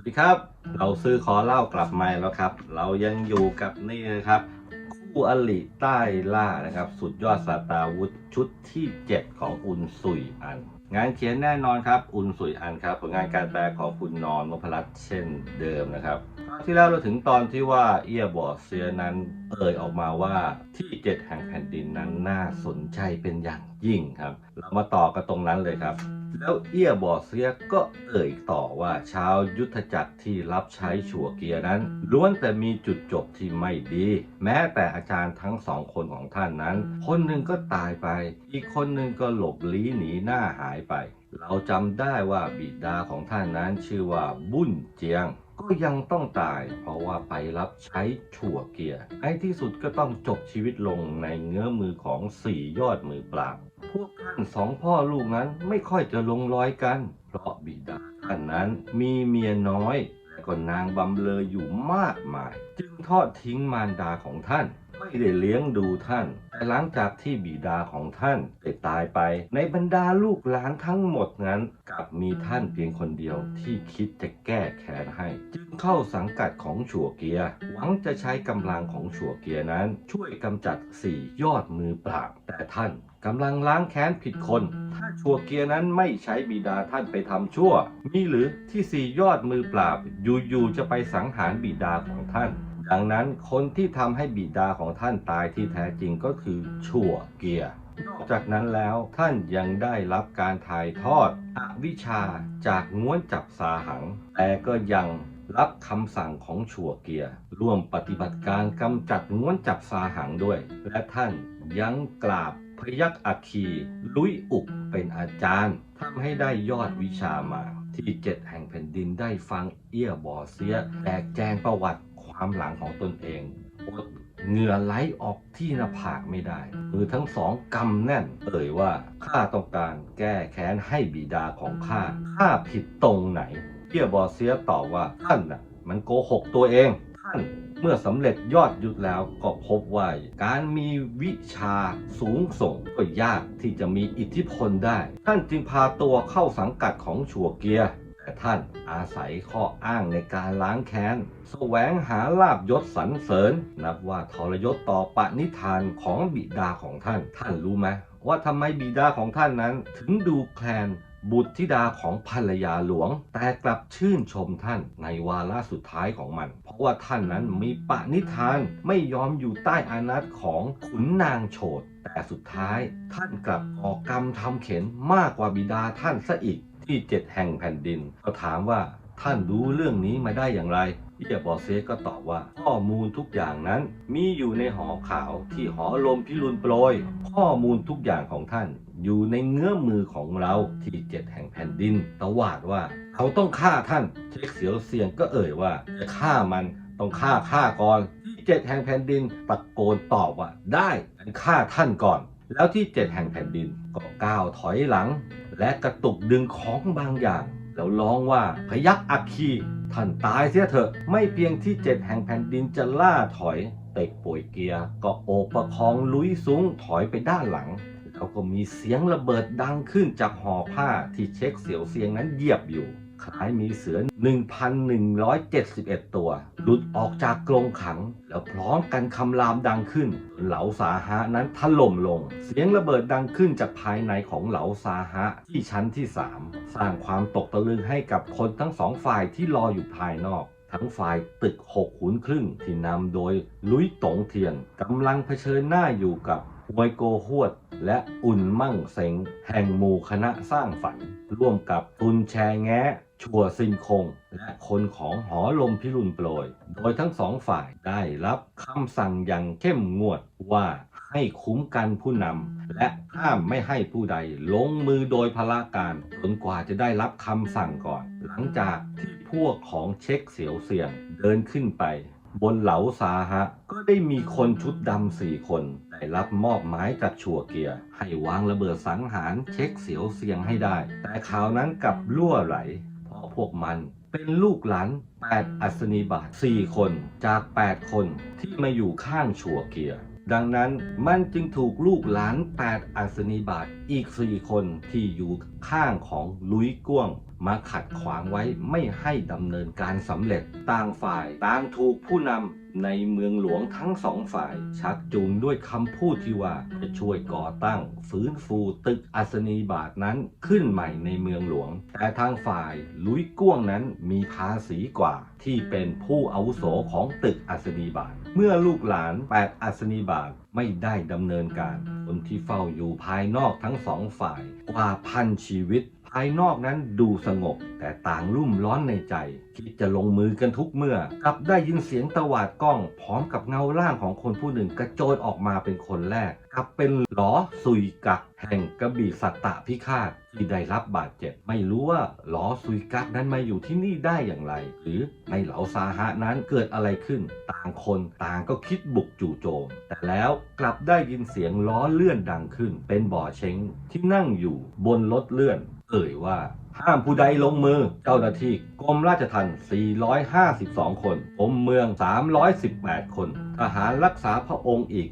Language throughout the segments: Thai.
วัสดีครับ เราซื้อขอเล่ากลับมาแล้วครับ เรายังอยู่กับนี่นะครับ คู่อลิใต้ล่านะครับ สุดยอดสตาร์วุธชุดที่ 7 ของอุนสุยอัน งานเขียนแน่นอนครับ อุนสุยอันครับ ผลงานการแปลของคุณนอนนพรัตน์เช่นเดิมนะครับที่แล้วเราถึงตอนที่ว่าเอียบอเซียนั้นเอ่ยออกมาว่าที่เจ็ดแห่งแผ่นดินนั้นน่าสนใจเป็นอย่างยิ่งครับ เรามาต่อกันตรงนั้นเลยครับ แล้วเอี้ยบอเซียก็เอ่ยต่อว่าชาวยุทธจักรที่รับใช้ชัวเกียนั้นล้วนแต่มีจุดจบที่ไม่ดี แม้แต่อาจารย์ทั้งสองคนของท่านนั้น คนหนึ่งก็ตายไป อีกคนหนึ่งก็หลบลี้หนีหน้าหายไป เราจำได้ว่าบิดาของท่านนั้นชื่อว่าบุญเจียง ก็ยังต้องตาย เพราะว่าไปรับใช้ชั่วเกียร์ไอ้ที่สุดก็ต้องจบชีวิตลงในเงื้อมือของสี่ยอดมือปราบพวกท่านสองพ่อลูกนั้นไม่ค่อยจะลงรอยกัน เพราะบิดาท่านนั้นมีเมียน้อยและก็นางบำเลออยู่มากมาย จึงทอดทิ้งมารดาของท่าน ไม่ได้เลี้ยงดูท่าน แต่หลังจากที่บิดาของท่านได้ตายไป ในบรรดาลูกหลานทั้งหมดนั้นกลับมีท่านเพียงคนเดียวที่คิดจะแก้แค้นให้ จึงเข้าสังกัดของชัวเกียร์หวังจะใช้กำลังของชัวเกียร์นั้น ช่วยกำจัดสี่ยอดมือปราบ แต่ท่านกำลังล้างแค้นผิดคน ถ้าชัวเกียร์นั้นไม่ใช้บิดาท่านไปทำชั่ว มีหรือที่สี่ยอดมือปราบอยู่ๆจะไปสังหารบิดาของท่าน ดังนั้นคนที่ทำให้บิดาของท่านตายที่แท้จริงก็คือชั่วเกียร์จากนั้นแล้วท่านยังได้รับการถ่ายทอดอวิชาจากง้วนจับสาหัง แต่ก็ยังรับคำสั่งของชั่วเกียร์ร่วมปฏิบัติการกำจัดง้วนจับสาหังด้วย และท่านยังกราบพยักอัคคีลุยอุกเป็นอาจารย์ทำให้ได้ยอดวิชามา ที่เจ็ดแห่งแผ่นดินได้ฟังเอี้ยบอเสียแตกแจงประวัติามหลังของตนเองอดเหงื่อไหลออกที่หน้าผากไม่ได้มือทั้งสองกำแน่นเอ่ยว่าข้าต้องการแก้แค้นให้บิดาของข้าข้าผิดตรงไหนเอี้ยบอเสียตอบว่าท่านน่ะมันโกหกตัวเองท่านเมื่อสำเร็จยอดยุทธแล้วก็พบว่า การมีวิชาสูงส่งก็ยากที่จะมีอิทธิพลได้ ท่านจึงพาตัวเข้าสังกัดของชัวเกียร์ ท่านอาศัยข้ออ้างในการล้างแค้น แสวงหาลาบยศสรรเสริญ นับว่าทรยศต่อปณิธานของบิดาของท่าน ท่านรู้ไหมว่าทำไมบิดาของท่านนั้นถึงดูแคลนบุตรธิดาของภรรยาหลวง แต่กลับชื่นชมท่านในวาระสุดท้ายของมัน เพราะว่าท่านนั้นมีปณิธานไม่ยอมอยู่ใต้อานัตของขุนนางโฉดแต่สุดท้ายท่านกลับออกกรรมทำเข็นมากกว่าบิดาท่านซะอีก ที่เจ็ดแห่งแผ่นดิน ก็ถามว่าท่านรู้เรื่องนี้มาได้อย่างไรเอียบอเซก็ตอบว่าข้อมูลทุกอย่างนั้นมีอยู่ในหอขาวที่หอลมพิรุณโปรย ข้อมูลทุกอย่างของท่าน อยู่ในเงื้อมือของเราที่เจ็ดแห่งแผ่นดินตวาดว่า เขาต้องฆ่าท่านเช็คเสียวเซียงก็เอ่ยว่าจะฆ่ามันต้องฆ่าฆ่าก่อนที่เจ็ดแห่งแผ่นดินตะโกนตอบว่าได้ฆ่าท่านก่อน แล้วที่เจ็ดแห่งแผ่นดินก็ก้าวถอยหลัง และกระตุกดึงของบางอย่าง แล้วร้องว่าพยักอัคคีท่านตายเสียเถอะ ไม่เพียงที่เจ็ดแห่งแผ่นดินจะล่าถอย เต็กป่วยเกียร์ก็โอบประคองลุยสูงถอยไปด้านหลังแล้วก็มีเสียงระเบิดดังขึ้นจากห่อผ้าที่เช็คเสียวเสียงนั้นเหยียบอยู่ คล้ายมีเสือ 1,171 ตัว หลุดออกจากกรงขัง แล้วพร้อมกันคำรามดังขึ้น เหลาสาหะนั้นถล่มลง เสียงระเบิดดังขึ้นจากภายในของเหลาสาหะที่ชั้นที่ 3 สร้างความตกตะลึงให้กับคนทั้งสองฝ่ายที่รออยู่ภายนอกทั้งฝ่ายตึกหกขุนครึ่งที่นำโดยลุยตงเทียนกำลังเผชิญหน้าอยู่กับหวยโกหวด และอุ่นมั่งเซ็งแห่งหมู่คณะสร้างฝัน ร่วมกับตุนแชแงะ ชัวซินคง และคนของหอลมพิรุณโปรย โดยทั้งสองฝ่ายได้รับคำสั่งอย่างเข้มงวดว่าให้คุ้มกันผู้นำและห้ามไม่ให้ผู้ใดลงมือโดยพละการจนกว่าจะได้รับคำสั่งก่อน หลังจากที่พวกของเช็คเสียวเสียงเดินขึ้นไป บนเหลาสาหะ ก็ได้มีคนชุดดำสี่คน ได้รับมอบหมายจากชัวเกียร์ให้วางระเบิดสังหารเช็คเสียวเสียงให้ได้ แต่ข่าวนั้นกลับล่วไหลเพราะพวกมัน เป็นลูกหลาน8อัศนีบาท4คนจาก 8 คนที่มาอยู่ข้างชัวเกียร์ดังนั้นมันจึงถูกลูกหลาน 8 อัศนีบาตอีก 4 คนที่อยู่ข้างของลุยก้วง มาขัดขวางไว้ไม่ให้ดำเนินการสำเร็จ ต่างฝ่ายต่างถูกผู้นำ ในเมืองหลวงทั้งสองฝ่าย ชักจูงด้วยคำพูดที่ว่าจะช่วยก่อตั้ง ฟื้นฟูตึกอัศนีบาตนั้นขึ้นใหม่ในเมืองหลวง แต่ทางฝ่ายลุยก้วงนั้นมีภาษีกว่า ที่เป็นผู้อาวุโสของตึกอัศนีบาตเมื่อลูกหลาน8อัศนีบาตไม่ได้ดำเนินการ คนที่เฝ้าอยู่ภายนอกทั้งสองฝ่ายกว่าพันชีวิต ภายนอกนั้นดูสงบ แต่ต่างรุ่มร้อนในใจ คิดจะลงมือกันทุกเมื่อ กลับได้ยินเสียงตวาดกล้อง พร้อมกับเงาร่างของคนผู้หนึ่งกระโจนออกมาเป็นคนแรกกลับเป็นหลอสุยกักแห่งกระบี่สัตตะพิฆาต ที่ได้รับบาดเจ็บ ไม่รู้ว่าหลอซุยกักนั้นมาอยู่ที่นี่ได้อย่างไร หรือในเหลาซาฮะนั้นเกิดอะไรขึ้น ต่างคนต่างก็คิดบุกจู่โจม แต่แล้วกลับได้ยินเสียงล้อเลื่อนดังขึ้น เป็นบ่อเช้งที่นั่งอยู่บนรถเลื่อน เอ่ยว่า ห้ามผู้ใดลงมือ เจ้าหน้าที่กรมราชทัณฑ์452 คนกรมเมือง 318 คน ทหารรักษาพระองค์อีก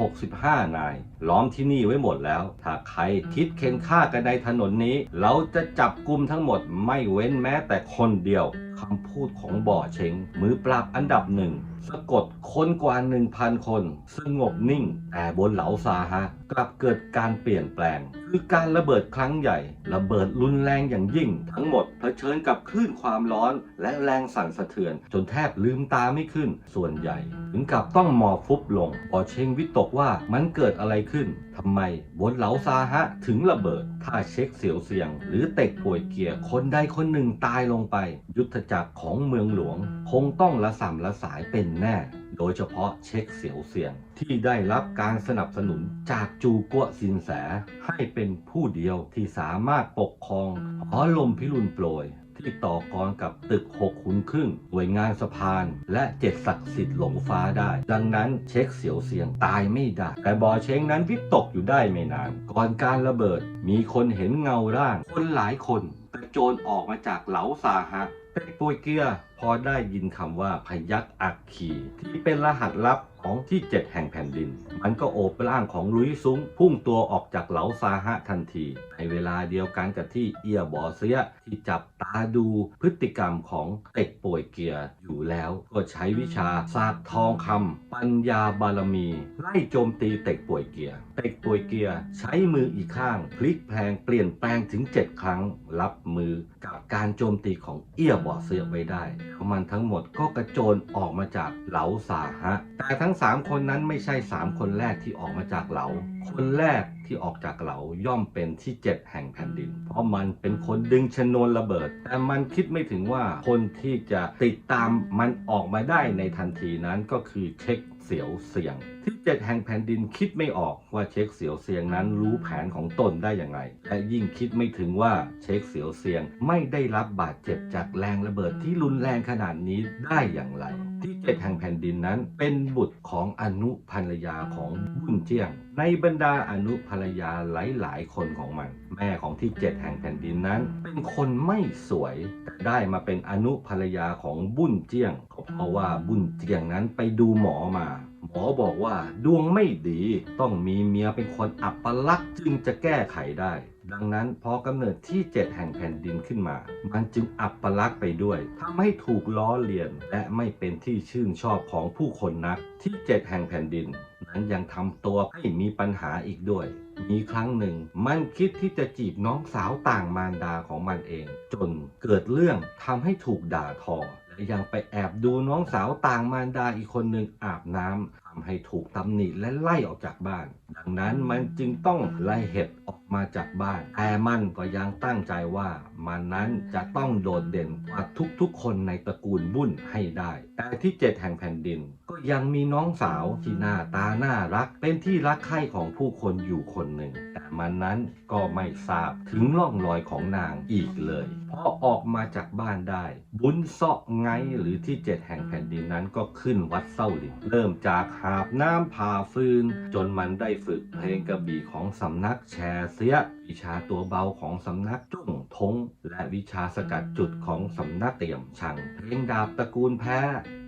565 นาย ล้อมที่นี่ไว้หมดแล้ว ถ้าใครคิดเค้นฆ่ากันในถนนนี้ เราจะจับกลุ่มทั้งหมดไม่เว้นแม้แต่คนเดียว คำพูดของบ่อเชงมือปราบอันดับหนึ่งสะกดคนกว่า 1,000 คน สงบนิ่ง แต่บนเหลาซาฮะ กลับเกิดการเปลี่ยนแปลง คือการระเบิดครั้งใหญ่ ระเบิดรุนแรงอย่างยิ่ง ทั้งหมดเผชิญกับคลื่นความร้อน และแรงสั่นสะเทือน จนแทบลืมตาไม่ขึ้น ส่วนใหญ่ ถึงกับต้องหมอบฟุบลงบอเชงวิตกว่ามันเกิดอะไรขึ้นทำไมบนเหลาซาฮะถึงระเบิด ถ้าเช็คเสียวเสียง หรือเตกป่วยเกียร์คนใดคนหนึ่งตายลงไป ยุทธจักรของเมืองหลวง คงต้องละสัมละสายเป็นแน่ โดยเฉพาะเช็คเสียวเสียง ที่ได้รับการสนับสนุนจากจูกัวซินแส ให้เป็นผู้เดียวที่สามารถปกครองหอลมพิรุณโปรย ที่ต่อกรกับตึกหกขุนครึ่งหน่วยงานสะพาน และเจ็ดศักดิ์สิทธิ์หลงฟ้าได้ ดังนั้นเช็คเสียวเสียงตายไม่ได้ แต่บอเช้งนั้นวิตกอยู่ได้ไม่นาน ก่อนการระเบิดมีคนเห็นเงาร่าง คนหลายคนกระโจนออกมาจากเหลาซาฮะเป็กปุยเกียพอได้ยินคำว่าพยักอักขีที่เป็นรหัสลับ ของที่ 7 แห่งแผ่นดิน มันก็โอบร่างของลุยซุ้ง พุ่งตัวออกจากเหลาซาฮะทันที ในเวลาเดียวกันกับที่เอียบอเซียที่จับตาดูพฤติกรรมของเป็กป่วยเกียร์อยู่แล้ว ก็ใช้วิชาศาสตร์ทองคำปัญญาบารมี ไล่โจมตีเต็กป่วยเกียร์เต็กป่วยเกียร์ใช้มืออีกข้าง พลิกแพลงเปลี่ยนแปลงถึง 7 ครั้ง รับมือ กับการโจมตีของเอี้ยบอเซียไว้ได้แล้วมันทั้งหมดก็กระโจนออกมาจากเหลาสาฮะ แต่ทั้ง 3 คนนั้นไม่ใช่ 3 คนแรกที่ออกมาจากเหลา คนแรกที่ออกจากเหลาย่อมเป็นที่7แห่งแผ่นดิน เพราะมันเป็นคนดึงชนวนระเบิด แต่มันคิดไม่ถึงว่าคนที่จะติดตามมันออกมาได้ในทันทีนั้นก็คือเช็ค เสียวเสียง ที่เจ็ดแห่งแผ่นดินคิดไม่ออกว่าเช็คเสียวเสียงนั้นรู้แผนของตนได้อย่างไรและยิ่งคิดไม่ถึงว่าเช็คเสียวเสียงไม่ได้รับบาดเจ็บจากแรงระเบิดที่รุนแรงขนาดนี้ได้อย่างไร ที่เจ็ดแห่งแผ่นดินนั้น เป็นบุตรของอนุภรรยาของบุญเจียง ในบรรดาอนุภรรยาหลาย ๆ คนของมัน แม่ของที่เจ็ดแห่งแผ่นดินนั้น เป็นคนไม่สวยแต่ได้มาเป็นอนุภรรยาของบุญเจียง เพราะว่าบุญเจียงนั้นไปดูหมอมา หมอบอกว่าดวงไม่ดีต้องมีเมียเป็นคนอัปลักษณ์จึงจะแก้ไขได้ ดังนั้นพอกำเนิดที่ 7 แห่งแผ่นดินขึ้นมา มันจึงอัปลักษณ์ไปด้วยทำให้ถูกล้อเลียน และไม่เป็นที่ชื่นชอบของผู้คนนัก ที่ 7 แห่งแผ่นดิน นั้นยังทำตัวให้มีปัญหาอีกด้วยมีครั้งหนึ่งมันคิดที่จะจีบน้องสาวต่างมารดาของมันเอง จนเกิดเรื่องทำให้ถูกด่าทอ ยังไปแอบดูน้องสาวต่างมารดาอีกคนหนึ่งอาบน้ำทำให้ถูกตำหนิและไล่ออกจากบ้าน ดังนั้นมันจึงต้องไล่เห็ดออกมาจากบ้านแต่มันก็ยังตั้งใจว่ามันนั้นจะต้องโดดเด่นกว่าทุกๆ คนในตระกูลบุญให้ได้ แต่ที่เจ็ดแห่งแผ่นดิน ก็ยังมีน้องสาวที่หน้าตาน่ารัก เป็นที่รักใคร่ของผู้คนอยู่คนหนึ่ง มันนั้นก็ไม่ทราบถึงร่องรอยของนางอีกเลยพอออกมาจากบ้านได้ บุญเซาะไงหรือที่เจ็ดแห่งแผ่นดินนั้นก็ขึ้นวัดเส้าหลินเริ่มจากหาบน้ำผ่าฟืน จนมันได้ฝึกเพลงกระบี่ของสำนักแชร์เสียวิชาตัวเบาของสำนักจุ่งทง และวิชาสกัดจุดของสำนักเตี่ยมชังเพลงดาบตระกูลแพ้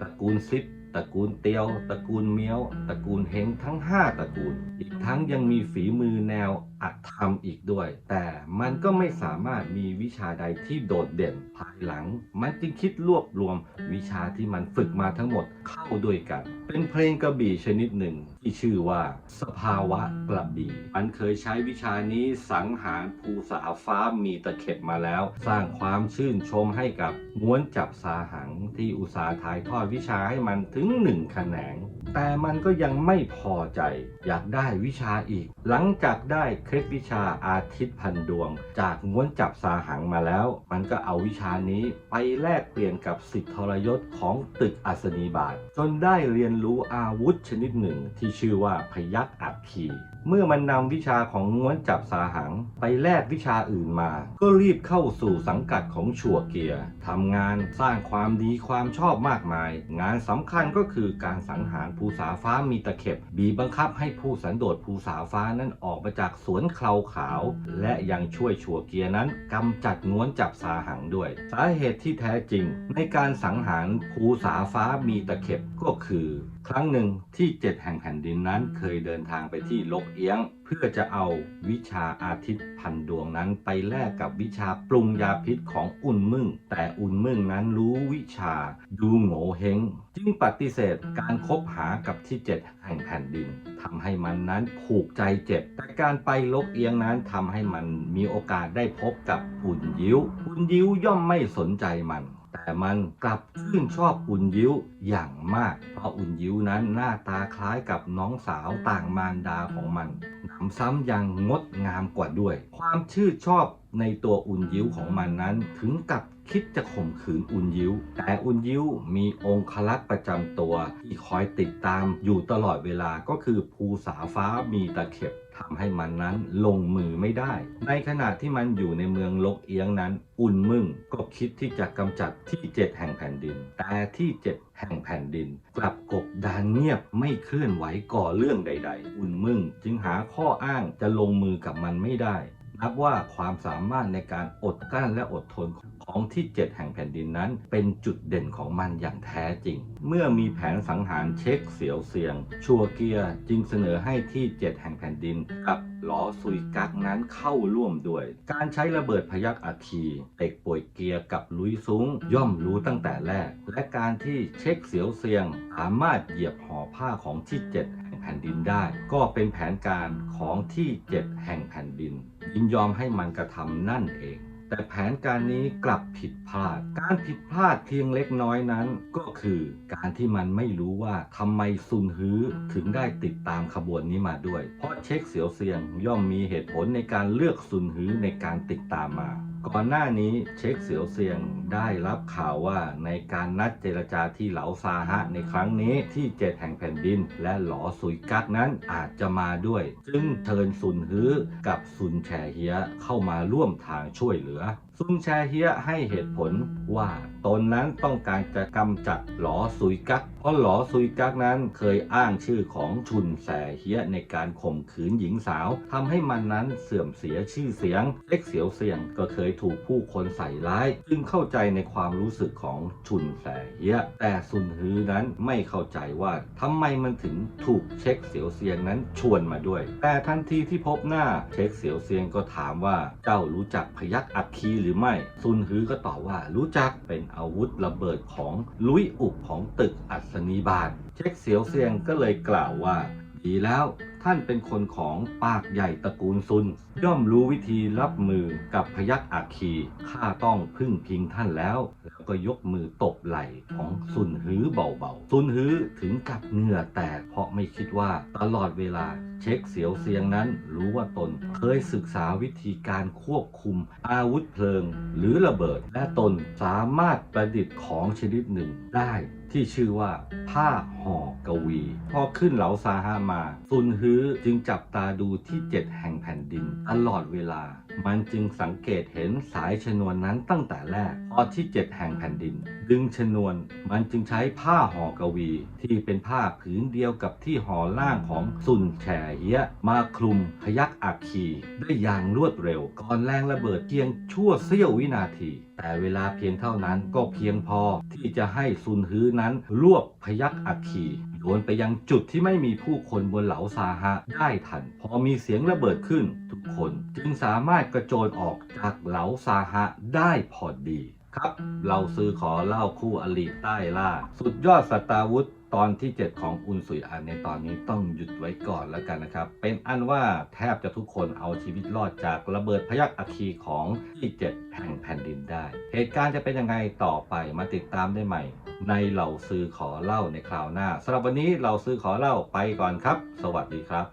ตระกูลซิป ตระกูลเตียวตระกูลเมียวตระกูลเฮงทั้ง 5 ตระกูล อีกทั้งยังมีฝีมือแนว อัตธรรมอีกด้วย แต่มันก็ไม่สามารถมีวิชาใดที่โดดเด่นภายหลัง มันจึงคิดรวบรวมวิชาที่มันฝึกมาทั้งหมดเข้าด้วยกัน เป็นเพลงกระบี่ชนิดหนึ่งที่ชื่อว่า สภาวะกระบี่มันเคยใช้วิชานี้สังหารภูสาฟ้ามีตะเข็บมาแล้ว สร้างความชื่นชมให้กับม้วนจับสาหังที่อุตสาห์ถ่ายทอดวิชาให้มันถึงหนึ่งแขนง แต่มันก็ยังไม่พอใจ อยากได้วิชาอีก หลังจากได้เคล็ดวิชาอาทิตย์พันดวง จากม้วนจับสาหังมาแล้ว มันก็เอาวิชานี้ไปแลกเปลี่ยนกับสิทธิทรยศของตึกอัศนีบาท จนได้เรียนรู้อาวุธชนิดหนึ่งที่ชื่อว่าพยักอัคคีเมื่อมันนำวิชาของง้วนจับสาหัง ไปแลกวิชาอื่นมา ก็รีบเข้าสู่สังกัดของชัวเกียร์ทำงานสร้างความดีความชอบมากมาย งานสำคัญก็คือการสังหารภูสาฟ้ามีตะเข็บ บีบบังคับให้ผู้สันโดษภูสาฟ้านั้นออกมาจากสวนเคลาขาว และยังช่วยชัวเกียร์นั้นกำจัดง้วนจับสาหังด้วย สาเหตุที่แท้จริง ในการสังหารภูสาฟ้ามีตะเข็บก็คือ ครั้งหนึ่งที่เจ็ดแห่งแผ่นดินนั้นเคยเดินทางไปที่ลกเอียง เพื่อจะเอาวิชาอาทิตย์พันดวงนั้นไปแลกกับวิชาปรุงยาพิษของอุ่นมึงแต่อุ่นมึงนั้นรู้วิชาดูโง่เฮงจึงปฏิเสธการคบหากับที่เจ็ดแห่งแผ่นดินทำให้มันนั้นผูกใจเจ็บ แต่การไปลกเอียงนั้นทำให้มันมีโอกาสได้พบกับอุ่นยิ้ว อุ่นยิ้วย่อมไม่สนใจมัน แต่มันกลับชื่นชอบอุ่นยิ้วอย่างมาก เพราะอุ่นยิ้วนั้นหน้าตาคล้ายกับน้องสาวต่างมารดาของมันหนำซ้ำยังงดงามกว่าด้วย ความชื่นชอบในตัวอุ่นยิ้วของมันนั้นถึงกับคิดจะข่มขืนอุ่นยิ้ว แต่อุ่นยิ้วมีองคลักษ์ประจำตัว ที่คอยติดตามอยู่ตลอดเวลาก็คือภูสาฟ้ามีตะเข็บ ทำให้มันนั้นลงมือไม่ได้ ในขณะที่มันอยู่ในเมืองลกเอียงนั้น อุ่นมึงก็คิดที่จะกำจัดที่เจ็ดแห่งแผ่นดิน แต่ที่เจ็ดแห่งแผ่นดิน กลับกบดานเงียบไม่เคลื่อนไหวก่อเรื่องใด ๆ อุ่นมึงจึงหาข้ออ้างจะลงมือกับมันไม่ได้ นับว่าความสามารถในการอดกลั้นและอดทนของที่เจ็ดแห่งแผ่นดินนั้น เป็นจุดเด่นของมันอย่างแท้จริง เมื่อมีแผนสังหารเช็คเสียวเสียง ชัวเกียจึงเสนอให้ที่เจ็ดแห่งแผ่นดินกับหลอซุยกักนั้นเข้าร่วมด้วย การใช้ระเบิดพยักอัคคีเต็กป่วยเกียกับลุยซุ้ง ย่อมรู้ตั้งแต่แรก และการที่เช็คเสียวเสียงสามารถเหยียบห่อผ้าของที่เจ็ด แผ่นดินได้ ก็เป็นแผนการของที่7แห่งแผ่นดิน ยินยอมให้มันกระทำนั่นเอง แต่แผนการนี้กลับผิดพลาด การผิดพลาดเพียงเล็กน้อยนั้น ก็คือการที่มันไม่รู้ว่าทำไมซุนฮื้อถึงได้ติดตามขบวนนี้มาด้วย เพราะเช็คเสียวเซียงย่อมมีเหตุผลในการเลือกซุนฮื้อในการติดตามมา ก่อนหน้านี้เช็คเสียวเซียงได้รับข่าวว่าในการนัดเจรจาที่เหลาซาฮะในครั้งนี้ที่เจ็ดแห่งแผ่นดิน และหลอสุยกักนั้นอาจจะมาด้วย จึงเชิญซุนฮื้อกับซุนแชเฮียเข้ามาร่วมทางช่วยเหลือ ซุนแชเฮียให้เหตุผลว่า ตนนั้นต้องการจะกำจัดหลอซุยกัก เพราะหลอซุยกักนั้นเคยอ้างชื่อของชุนแสเฮียในการข่มขืนหญิงสาวทำให้มันนั้นเสื่อมเสียชื่อเสียง เล็กเสียวเสียงก็เคยถูกผู้คนใส่ร้าย จึงเข้าใจในความรู้สึกของชุนแสเฮียแต่ซุนฮือนั้นไม่เข้าใจว่าทำไมมันถึงถูกเช็คเสียวเซียงนั้นชวนมาด้วย แต่ทันทีที่พบหน้าเช็คเสียวเซียงก็ถามว่าเจ้ารู้จักพยักอัคคีหรือไม่ซุนฮือก็ตอบว่ารู้จักเป็นอาวุธระเบิดของลุยอุกของตึกอัศนีบาทเช็คเสียวเซียงก็เลยกล่าวว่า ดีแล้ว ท่านเป็นคนของปากใหญ่ตระกูลซุน ย่อมรู้วิธีรับมือกับพยักอัคคีข้าต้องพึ่งพิงท่านแล้ว แล้วก็ยกมือตบไหล่ของซุนฮือเบาๆซุนฮือถึงกับเหงื่อแตกเพราะไม่คิดว่าตลอดเวลาเช็คเสียวเซียงนั้นรู้ว่าตนเคยศึกษาวิธีการควบคุมอาวุธเพลิง หรือระเบิด และตนสามารถประดิษฐ์ของชนิดหนึ่งได้ ที่ชื่อว่าผ้าห่อกวี พอขึ้นเหลาซาฮามาซุนฮื้อจึงจับตาดูที่เจ็ดแห่งแผ่นดินตลอดเวลา มันจึงสังเกตเห็นสายชนวนนั้นตั้งแต่แรกพอที่เจ็ดแห่งแผ่นดิน ดึงชนวน มันจึงใช้ผ้าห่อกวี ที่เป็นผ้าผืนเดียวกับที่ห่อล่างของสุนแฉเฮียมาคลุมพยักอักคีได้อย่างรวดเร็ว ก่อนแรงระเบิดเพียงชั่วเสี้ยววินาที แต่เวลาเพียงเท่านั้นก็เพียงพอที่จะให้ซุนฮื้อนั้นรวบพยักอักคี โยนไปยังจุดที่ไม่มีผู้คนบนเหลาซาฮะได้ทัน พอมีเสียงระเบิดขึ้น ทุกคนจึงสามารถกระโจนออกจากเหลาซาฮะได้พอดี ครับ เราซื้อขอเล่าคู่อลิใต้ล่า สุดยอดสตาร์วุธตอนที่ 7 ของอุนสุยอันในตอนนี้ต้องหยุดไว้ก่อนแล้วกันนะครับ เป็นอันว่าแทบจะทุกคนเอาชีวิตรอดจากระเบิดพยักอัคคีของที่ 7 แห่งแผ่นดินได้ เหตุการณ์จะเป็นยังไงต่อไปมาติดตามได้ใหม่ ในเหล่าซื้อขอเล่าในคราวหน้าสำหรับวันนี้เราซื้อขอเล่าไปก่อนครับ สวัสดีครับ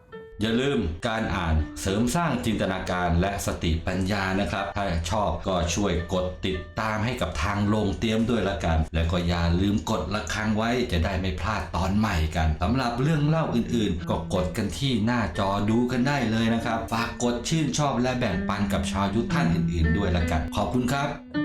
อย่าลืมการอ่านเสริมสร้างจินตนาการและสติปัญญานะครับ ถ้าชอบก็ช่วยกดติดตามให้กับทางลงเตรียมด้วยละกัน แล้วก็อย่าลืมกดระฆังไว้จะได้ไม่พลาดตอนใหม่กันสำหรับเรื่องเล่าอื่นๆ ก็กดกันที่หน้าจอดูกันได้เลยนะครับ ฝากกดชื่นชอบและแบ่งปันกับชาวยุทธท่านอื่น ๆ ด้วยละกัน ขอบคุณครับ